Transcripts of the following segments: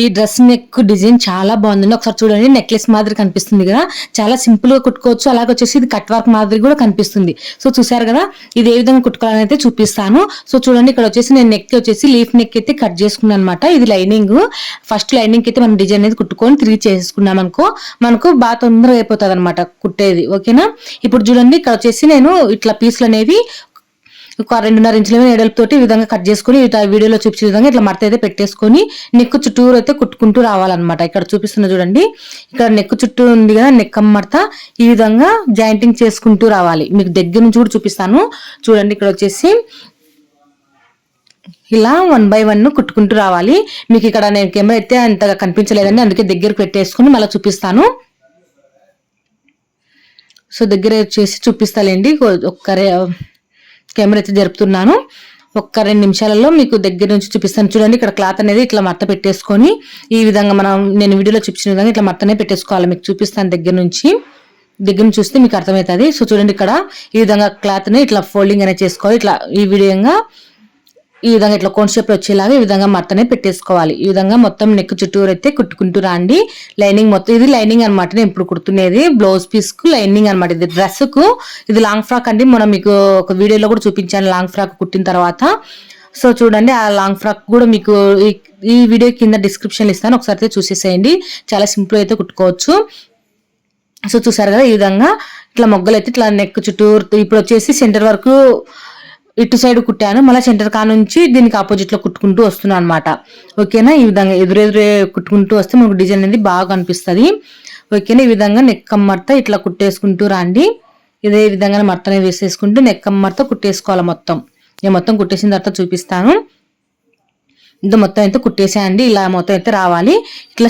ఈ dress neck design చాలా బాగుందండి. ఒకసారి చూడండి నెక్లెస్ మాదిరి కనిపిస్తుంది కదా. చాలా సింపుల్గా కుట్టుకోవచ్చు. అలాగే వచ్చేసి ఇది కట్ వర్క్ మాదిరి కూడా కనిపిస్తుంది. సో చూసారు కదా? ఇది ఏ విధంగా కుట్టుకోవాలని అయితే చూపిస్తాను. సో చూడండి ఇక్కడ వచ్చేసి నేను నెక్ వచ్చేసి లీఫ్ నెక్ అయితే కట్ చేసుకున్నాను అనమాట ఇది లైనింగ్. ఫస్ట్ లైనింగ్ అయితే మనం డిజైన్ అనేది కుట్టుకొని తిరిగి చేసుకున్నాం అనుకో మనకు బాగా తొందరగా అయిపోతుంది అనమాట కుట్టేది. ఓకేనా? ఇప్పుడు చూడండి ఇక్కడ వచ్చేసి నేను ఇట్లా పీసులు అనేవి ఒక రెండున్నర ఇంచుల ఎడల్పుతోటి ఈ విధంగా కట్ చేసుకుని ఇట్లా వీడియోలో చూపించే విధంగా ఇట్లా మడత అయితే పెట్టేసుకొని నెక్ చుట్టూరు అయితే కుట్టుకుంటూ రావాలన్నమాట. ఇక్కడ చూపిస్తున్న చూడండి. ఇక్కడ నెక్ చుట్టూ ఉంది కదా నెక్ మడత. ఈ విధంగా జాయింటింగ్ చేసుకుంటూ రావాలి. మీకు దగ్గర నుంచి కూడా చూపిస్తాను. చూడండి ఇక్కడ వచ్చేసి ఇలా వన్ బై వన్ కుట్టుకుంటూ రావాలి. మీకు ఇక్కడ నేను కెమెరా అయితే అంతగా కనిపించలేదండి. అందుకే దగ్గరకు పెట్టేసుకుని మళ్ళీ చూపిస్తాను. సో దగ్గర వచ్చేసి చూపిస్తాలేండి. ఒక్కరే కెమెరా అయితే జరుపుతున్నాను. ఒక్క రెండు నిమిషాలలో మీకు దగ్గర నుంచి చూపిస్తాను. చూడండి ఇక్కడ క్లాత్ అనేది ఇట్లా మత్త పెట్టేసుకొని ఈ విధంగా మనం నేను వీడియోలో చూపించిన విధంగా ఇట్లా మత్తనే పెట్టేసుకోవాలి. మీకు చూపిస్తాను దగ్గర నుంచి. దగ్గర నుంచి చూస్తే మీకు అర్థమవుతుంది. సో చూడండి ఇక్కడ ఈ విధంగా క్లాత్ని ఇట్లా ఫోల్డింగ్ అనేది చేసుకోవాలి. ఇట్లా ఈ విధంగా ఈ విధంగా ఇట్లా కోన్ షేప్ వచ్చేలాగా ఈ విధంగా మట్టనే పెట్టేసుకోవాలి. ఈ విధంగా మొత్తం నెక్ చుట్టూరు అయితే కుట్టుకుంటూ రాండి. లైనింగ్ మొత్తం ఇది లైనింగ్ అనమాట నేను ఇప్పుడు కుడుతున్నది బ్లౌజ్ పీస్కు లైనింగ్ అనమాట ఇది డ్రెస్కు. ఇది లాంగ్ ఫ్రాక్ అండి. మనం మీకు ఒక వీడియోలో కూడా చూపించాను లాంగ్ ఫ్రాక్ కుట్టిన తర్వాత. సో చూడండి ఆ లాంగ్ ఫ్రాక్ కూడా మీకు ఈ వీడియో కింద డిస్క్రిప్షన్ ఇస్తాను. ఒకసారి చూసేసేయండి. చాలా సింపుల్ అయితే కుట్టుకోవచ్చు. సో చూసారు కదా ఈ విధంగా. ఇట్లా మొగ్గలు అయితే ఇట్లా నెక్ చుట్టూ ఇప్పుడు వచ్చేసి సెంటర్ వరకు ఇటు సైడ్ కుట్టాను మళ్ళీ సెంటర్ కా నుంచి దీనికి ఆపోజిట్లో కుట్టుకుంటూ వస్తున్నాను అనమాట ఓకేనా? ఈ విధంగా ఎదురెదురే కుట్టుకుంటూ వస్తే మనకు డిజైన్ అనేది బాగా కనిపిస్తుంది. ఓకేనా? ఈ విధంగా నెక్ మడత ఇట్లా కుట్టేసుకుంటూ రండి. ఇదే విధంగా మడతనే వేసేసుకుంటూ నెక్ మడత కుట్టేసుకోవాలి మొత్తం. నేను మొత్తం కుట్టేసిన తర్వాత చూపిస్తాను. ఇది మొత్తం అయితే కుట్టేసేయండి ఇలా మొత్తం అయితే రావాలి. ఇట్లా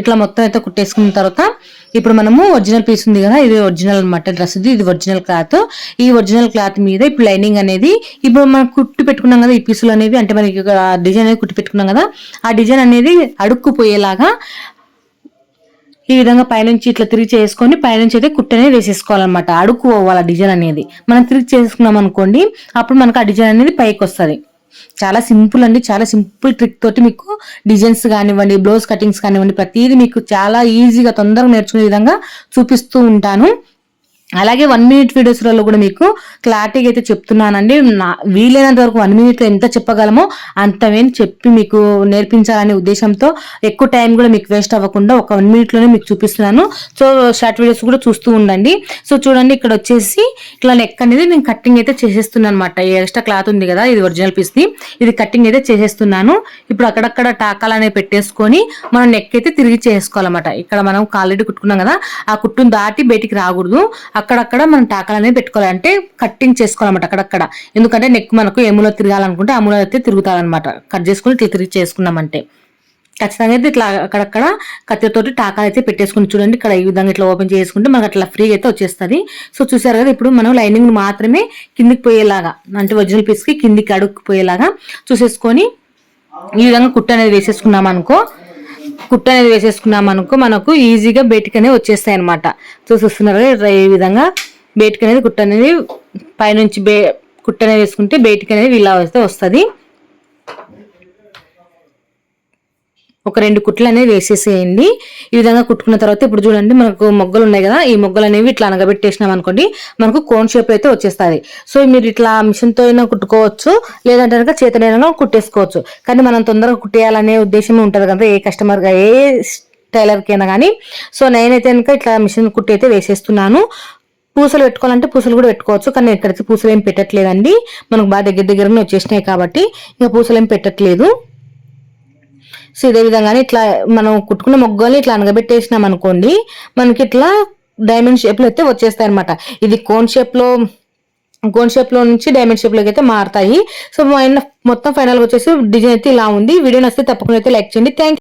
ఇట్లా మొత్తం అయితే కుట్టేసుకున్న తర్వాత ఇప్పుడు మనము ఒరిజినల్ పీస్ ఉంది కదా ఇది ఒరిజినల్ అనమాట డ్రెస్ ఇది ఇది ఒరిజినల్ క్లాత్. ఈ ఒరిజినల్ క్లాత్ మీద ఇప్పుడు లైనింగ్ అనేది ఇప్పుడు మనం కుట్టి పెట్టుకున్నాం కదా ఈ పీసులు అనేవి అంటే మనకి డిజైన్ అనేది కుట్టి పెట్టుకున్నాం కదా ఆ డిజైన్ అనేది అడుక్కుపోయేలాగా ఈ విధంగా పైనుంచి ఇట్లా తిరిగి చేసుకొని పైనుంచి అయితే కుట్టనే వేసేసుకోవాలన్నమాట. అడుక్కు పోవాలి డిజైన్ అనేది. మనం తిరిగి చేసుకున్నాం అనుకోండి అప్పుడు మనకు ఆ డిజైన్ అనేది పైకి వస్తుంది. చాలా సింపుల్ అండి చాలా సింపుల్ ట్రిక్ తోటి మీకు డిజైన్స్ కానివ్వండి బ్లౌజ్ కటింగ్స్ కానివ్వండి ప్రతిదీ మీకు చాలా ఈజీగా తొందరగా నేర్చుకునే విధంగా చూపిస్తూ ఉంటాను. అలాగే వన్ మినిట్ వీడియోస్లలో కూడా మీకు క్లారిటీగా అయితే చెప్తున్నానండి. నా వీలైనంత వరకు వన్ మినిట్లో ఎంత చెప్పగలమో అంతవేం చెప్పి మీకు నేర్పించాలనే ఉద్దేశంతో ఎక్కువ టైం కూడా మీకు వేస్ట్ అవ్వకుండా ఒక వన్ మినిట్లోనే మీకు చూపిస్తున్నాను. సో షార్ట్ వీడియోస్ కూడా చూస్తూ ఉండండి. సో చూడండి ఇక్కడ వచ్చేసి ఇట్లా నెక్ అనేది నేను కట్టింగ్ అయితే చేసేస్తున్నాను అనమాట ఈ ఎక్స్ట్రా క్లాత్ ఉంది కదా ఇది ఒరిజినల్ పీస్ది ఇది కట్టింగ్ అయితే చేసేస్తున్నాను. ఇప్పుడు అక్కడక్కడ టాకాలు అనేవి పెట్టేసుకొని మనం నెక్ అయితే తిరిగి చేసుకోవాలన్నమాట. ఇక్కడ మనం కాలరెడీ కుట్టుకున్నాం కదా ఆ కుట్టును దాటి బయటికి రాకూడదు. అక్కడక్కడ మనం టాకలు అనేది పెట్టుకోవాలంటే కట్టింగ్ చేసుకోవాలన్నమాట అక్కడక్కడ. ఎందుకంటే నెక్ మనకు ఎములో తిరగాలనుకుంటే అములో అయితే తిరుగుతారనమాట కట్ చేసుకుని ఇట్లా తిరిగి చేసుకున్నామంటే. ఖచ్చితంగా అయితే ఇట్లా అక్కడక్కడ కత్తితోటి టాకాలు అయితే పెట్టేసుకుని చూడండి. ఇక్కడ ఈ విధంగా ఇట్లా ఓపెన్ చేసుకుంటే మనకు అట్లా ఫ్రీగా అయితే వచ్చేస్తుంది. సో చూసారు కదా ఇప్పుడు మనం లైనింగ్ మాత్రమే కిందికి పోయేలాగా అంటే ఒరిజినల్ పీస్కి కిందికి అడుక్కుపోయేలాగా చూసేసుకొని ఈ విధంగా కుట్ట అనేది వేసేసుకున్నాం అనుకో కుట్ట అనేది వేసేసుకున్నాం అనుకో మనకు ఈజీగా బయటికి అనేది వచ్చేస్తాయి అనమాట చూస్తున్నారు ఈ విధంగా బయటికి అనేది కుట్ట అనేది పైనుంచి బే కుట్ట అనేది వేసుకుంటే బయటికి అనేది ఇలా వస్తే వస్తుంది. ఒక రెండు కుట్లు అనేవి వేసేసేయండి. ఈ విధంగా కుట్టుకున్న తర్వాత ఇప్పుడు చూడండి మనకు మొగ్గలు ఉన్నాయి కదా ఈ మొగ్గలు అనేవి ఇట్లా అనగబెట్టేసినాం అనుకోండి మనకు కోన్ షేప్ అయితే వచ్చేస్తుంది. సో మీరు ఇట్లా మిషన్తో అయినా కుట్టుకోవచ్చు లేదంటే కనుక చేతనైనా కుట్టేసుకోవచ్చు. కానీ మనం తొందరగా కుట్టేయాలనే ఉద్దేశం ఉంటుంది కదా ఏ కస్టమర్గా ఏ టైలర్కైనా కానీ సో నేనైతే కనుక ఇట్లా మిషన్ కుట్టి అయితే వేసేస్తున్నాను. పూసలు పెట్టుకోవాలంటే పూసలు కూడా పెట్టుకోవచ్చు కానీ ఇక్కడికి పూసలు ఏం పెట్టట్లేదండి. మనకు బాగా దగ్గర దగ్గరనే వచ్చేసినాయి కాబట్టి ఇంకా పూసలు ఏం పెట్టట్లేదు. సో ఇదే విధంగానే ఇట్లా మనం కుట్టుకున్న మొగ్గల్ని ఇట్లా అనగబెట్టేసినాం అనుకోండి మనకి ఇట్లా డైమండ్ షేప్లో అయితే వచ్చేస్తాయి అనమాట ఇది కోన్ షేప్లో కోన్ షేప్లో నుంచి డైమండ్ షేప్లోకి అయితే మారుతాయి. సో మొత్తం ఫైనల్ వచ్చేసి డిజైన్ అయితే ఇలా ఉంది. వీడియో నచ్చితే తప్పకుండా అయితే లైక్ చేయండి. థ్యాంక్